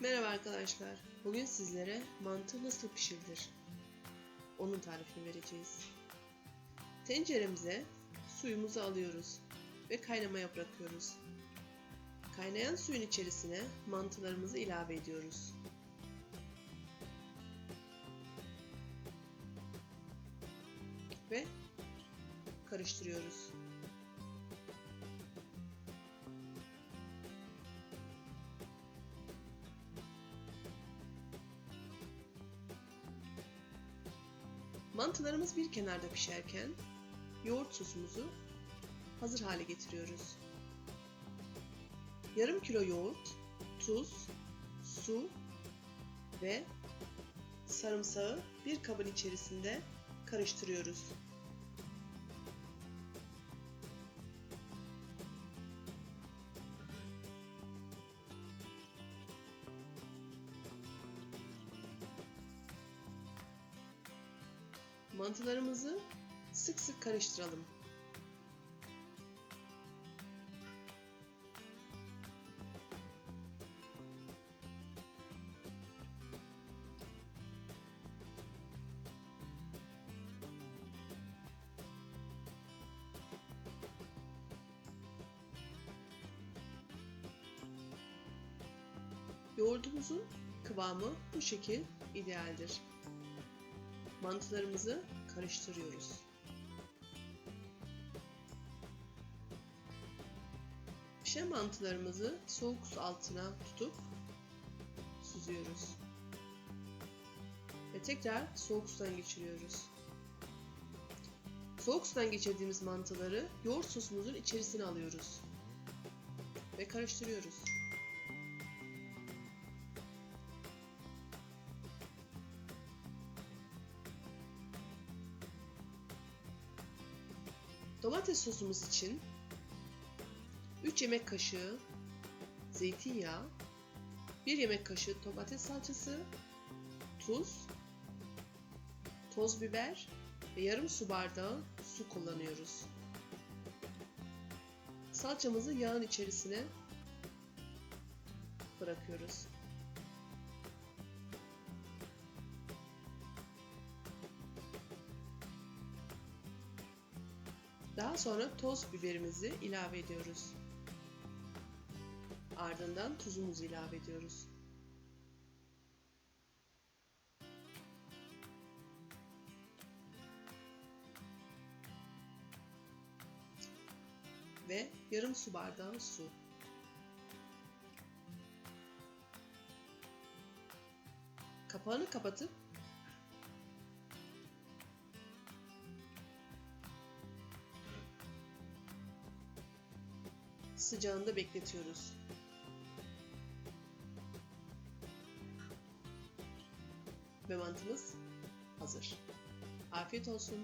Merhaba arkadaşlar. Bugün sizlere mantı nasıl pişirilir? Onun tarifini vereceğiz. Tenceremize suyumuzu alıyoruz ve kaynamaya bırakıyoruz. Kaynayan suyun içerisine mantılarımızı ilave ediyoruz. Ve karıştırıyoruz. Mantılarımız bir kenarda pişerken yoğurt sosumuzu hazır hale getiriyoruz. Yarım kilo yoğurt, tuz, su ve sarımsağı bir kabın içerisinde karıştırıyoruz. Mantılarımızı sık sık karıştıralım. Yoğurdumuzun kıvamı bu şekil idealdir. Mantılarımızı karıştırıyoruz. Pişen mantılarımızı soğuk su altına tutup süzüyoruz. Ve tekrar soğuk sudan geçiriyoruz. Soğuk sudan geçirdiğimiz mantıları yoğurt sosumuzun içerisine alıyoruz. Ve karıştırıyoruz. Domates sosumuz için 3 yemek kaşığı zeytinyağı, 1 yemek kaşığı domates salçası, tuz, toz biber ve yarım su bardağı su kullanıyoruz. Salçamızı yağın içerisine bırakıyoruz. Daha sonra toz biberimizi ilave ediyoruz. Ardından tuzumuzu ilave ediyoruz. Ve yarım su bardağı su. Kapağını kapatıp sıcağında bekletiyoruz. Ve mantımız hazır. Afiyet olsun.